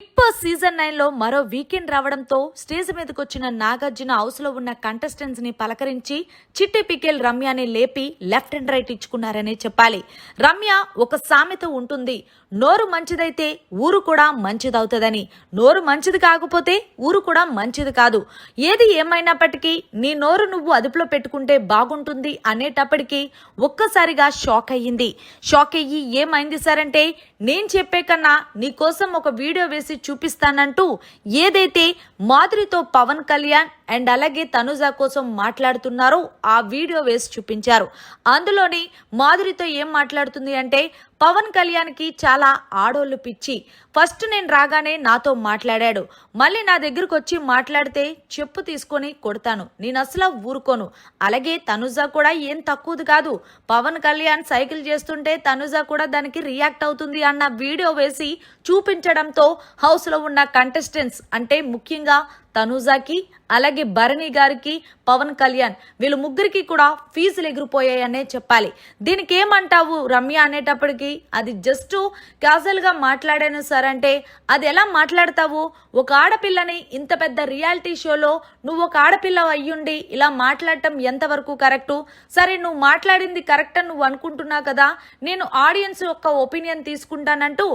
Big boss season నైన్లో మరో weekend రావడంతో స్టేజ్ మీదకి వచ్చిన నాగార్జున హౌస్లో ఉన్న కంటెస్టెంట్స్ని పలకరించి చిట్టి పికెల్ రమ్యని లేపి లెఫ్ట్ అండ్ రైట్ ఇచ్చుకున్నారనే చెప్పాలి. రమ్య ఒక సామెత ఉంటుంది నోరు మంచిదైతే ఊరు కూడా మంచిదవుతుందని. నోరు మంచిది కాకపోతే ఊరు కూడా మంచిది కాదు. ఏది ఏమైనప్పటికీ నీ నోరు నువ్వు అదుపులో పెట్టుకుంటే బాగుంటుంది అనేటప్పటికీ ఒక్కసారిగా షాక్ అయ్యింది. షాక్ అయ్యి ఏమైంది సారంటే నేను చెప్పే కన్నా నీకోసం ఒక వీడియో వేసి చూపిస్తానంటూ ఏదైతే మాధురితో పవన్ కళ్యాణ్ అండ్ అలాగే తనుజ కోసం మాట్లాడుతున్నారో. ఆ వీడియో వేసి చూపించారు. అందులోని మాధురితో ఏం మాట్లాడుతుంది అంటే పవన్ కళ్యాణ్కి చాలా ఆడోళ్ళు పిచ్చి. ఫస్ట్ నేను రాగానే నాతో మాట్లాడాడు. మళ్ళీ నా దగ్గరకు వచ్చి మాట్లాడితే చెప్పు తీసుకొని కొడతాను. నేను అసలు ఊరుకోను. అలాగే తనుజ కూడా ఏం తక్కువది కాదు. పవన్ కళ్యాణ్ సైకిల్ చేస్తుంటే తనుజ కూడా దానికి రియాక్ట్ అవుతుంది అన్న వీడియో వేసి చూపించడంతో హౌస్లో ఉన్న కంటెస్టెంట్స్ అంటే ముఖ్యంగా తనూజాకి అలాగే భరణి గారికి పవన్ కళ్యాణ్ వీళ్ళు ముగ్గురికి కూడా ఫీజులు ఎగిరిపోయాయనే చెప్పాలి. దీనికి ఏమంటావు రమ్య అనేటప్పటికి? అది జస్ట్ క్యాజువల్గా మాట్లాడాను సార్ అంటే అది ఎలా మాట్లాడతావు? ఒక ఆడపిల్లని ఇంత పెద్ద రియాలిటీ షోలో నువ్వు ఒక ఆడపిల్ల అయ్యుండి ఇలా మాట్లాడటం ఎంతవరకు కరెక్టు? సరే నువ్వు మాట్లాడింది కరెక్ట్ అని నువ్వు అనుకుంటున్నావు కదా నేను ఆడియన్స్ యొక్క ఒపీనియన్ తీసుకుంటానంటూ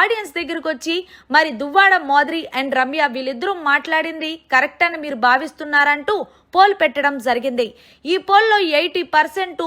ఆడియన్స్ దగ్గరకు వచ్చి మరి దువ్వాడ మాదిరి అండ్ రమ్య వీళ్ళిద్దరూ మాట్లాడింది కరెక్ట్ అని మీరు భావిస్తున్నారంటూ పోల్ పెట్టడం జరిగింది. ఈ పోల్లో ఎయిటీ పర్సెంట్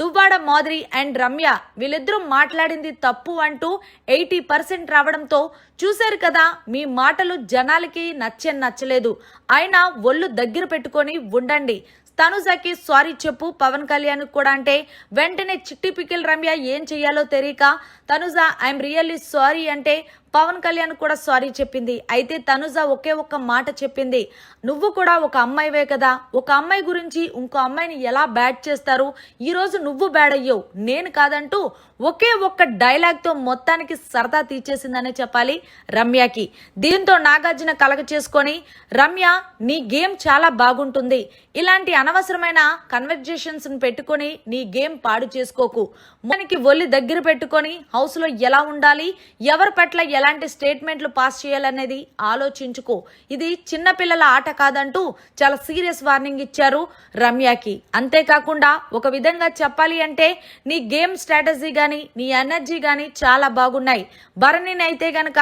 దువ్వాడ మాదిరి అండ్ రమ్య వీళ్ళిద్దరూ మాట్లాడింది తప్పు అంటూ ఎయిటీ పర్సెంట్ రావడంతో చూశారు కదా మీ మాటలు జనాలకి నచ్చని నచ్చలేదు. అయినా ఒళ్ళు దగ్గర పెట్టుకొని ఉండండి. తనుజకి సారీ చెప్పు పవన్ కళ్యాణ్ కూడా అంటే వెంటనే చిట్టి పికిల్ రమ్య ఏం చెయ్యాలో తెలియక తనుజ ఐఎమ్ రియల్లీ సారీ అంటే పవన్ కళ్యాణ్ కూడా సారీ చెప్పింది. అయితే తనుజ ఒకే ఒక్క మాట చెప్పింది. నువ్వు కూడా ఒక అమ్మాయివే కదా. ఒక అమ్మాయి గురించి ఇంకో అమ్మాయిని ఎలా బ్యాడ్ చేస్తారు? ఈరోజు నువ్వు బ్యాడ్ అయ్యావు. నేను కాదంటూ ఒకే ఒక్క డైలాగ్తో మొత్తానికి సరదా తీర్చేసిందనే చెప్పాలి రమ్యకి. దీంతో నాగార్జున కలగ చేసుకొని రమ్య నీ గేమ్ చాలా బాగుంటుంది. ఇలాంటి అనవసరమైన కన్వర్జేషన్స్ పెట్టుకొని నీ గేమ్ పాడు చేసుకోకు. మనకి ఒళ్ళు దగ్గర పెట్టుకొని హౌస్లో ఎలా ఉండాలి? ఎవరి పట్ల ఎలాంటి స్టేట్మెంట్లు పాస్ చేయాలనేది ఆలోచించుకో. ఇది చిన్నపిల్లల ఆట కాదంటూ చాలా సీరియస్ వార్నింగ్ ఇచ్చారు రమ్యకి. అంతేకాకుండా ఒక విధంగా చెప్పాలి అంటే నీ గేమ్ స్ట్రాటజీ కానీ నీ ఎనర్జీ కానీ చాలా బాగున్నాయి. భరణిని అయితే గనక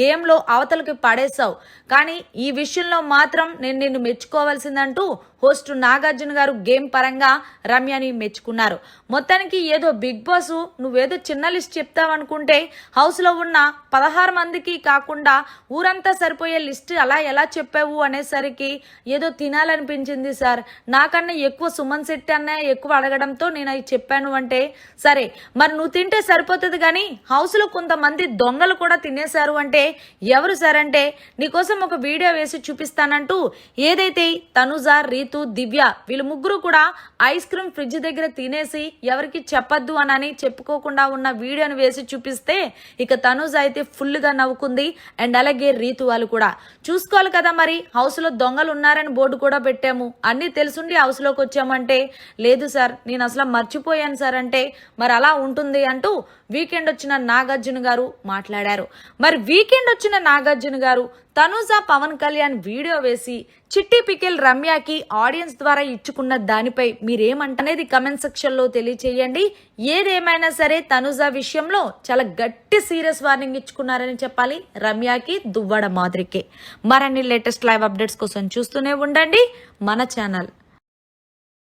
గేమ్లో అవతలకి పడేశావు. కానీ ఈ విషయంలో మాత్రం నేను నిన్ను మెచ్చుకోవాల్సిందంటూ హోస్ట్ నాగార్జున గారు గేమ్ పరంగా రమ్యని మెచ్చుకున్నారు. మొత్తానికి ఏదో బిగ్ బాస్ నువ్వేదో చిన్న లిస్ట్ చెప్తావనుకుంటే హౌస్లో ఉన్న పదహారు మందికి కాకుండా ఊరంతా సరిపోయే లిస్ట్ అలా ఎలా చెప్పావు అనేసరికి ఏదో తినాలనిపించింది సార్. నాకన్నా ఎక్కువ సుమన్ శెట్టి అన్న ఎక్కువ అడగడంతో నేను అవి చెప్పాను అంటే సరే మరి నువ్వు తింటే సరిపోతుంది కానీ హౌస్లో కొంతమంది దొంగలు కూడా తినేశారు అంటే ఎవరు సార్ అంటే నీకోసం ఒక వీడియో వేసి చూపిస్తానంటూ ఏదైతే తనుజ రీతు దివ్య వీళ్ళు ముగ్గురు కూడా ఐస్ క్రీమ్ ఫ్రిడ్జ్ దగ్గర తినేసి ఎవరికి చెప్పద్దు అని చెప్పుకోకుండా ఉన్న వీడియోని వేసి చూపిస్తే ఇక తనుజ అయితే ఫుల్ ఫుల్గా నవ్వుకుంది. అండ్ అలాగే రీతు వాళ్ళు కూడా. చూసుకోవాలి కదా మరి హౌస్లో దొంగలు ఉన్నారని బోర్డు కూడా పెట్టాము. అన్నీ తెలుసుండి హౌస్లోకి వచ్చామంటే లేదు సార్ నేను అసలు మర్చిపోయాను సార్ అంటే మరి అలా ఉంటుంది అంటూ వీకెండ్ వచ్చిన నాగార్జున గారు మాట్లాడారు. మరి వీకెండ్ వచ్చిన నాగార్జున గారు తనుజా పవన్ కళ్యాణ్ వీడియో వేసి చిట్టి పికెల్ రమ్యకి ఆడియన్స్ ద్వారా ఇచ్చుకున్న దానిపై మీరేమంటనేది కమెంట్ సెక్షన్లో తెలియచేయండి. ఏదేమైనా సరే తనుజా విషయంలో చాలా గట్టి సీరియస్ వార్నింగ్ ఇచ్చుకున్నారని చెప్పాలి రమ్యకి దువ్వడ మాదిరికే. మరన్ని లేటెస్ట్ లైవ్ అప్డేట్స్ కోసం చూస్తూనే ఉండండి. మన ఛానల్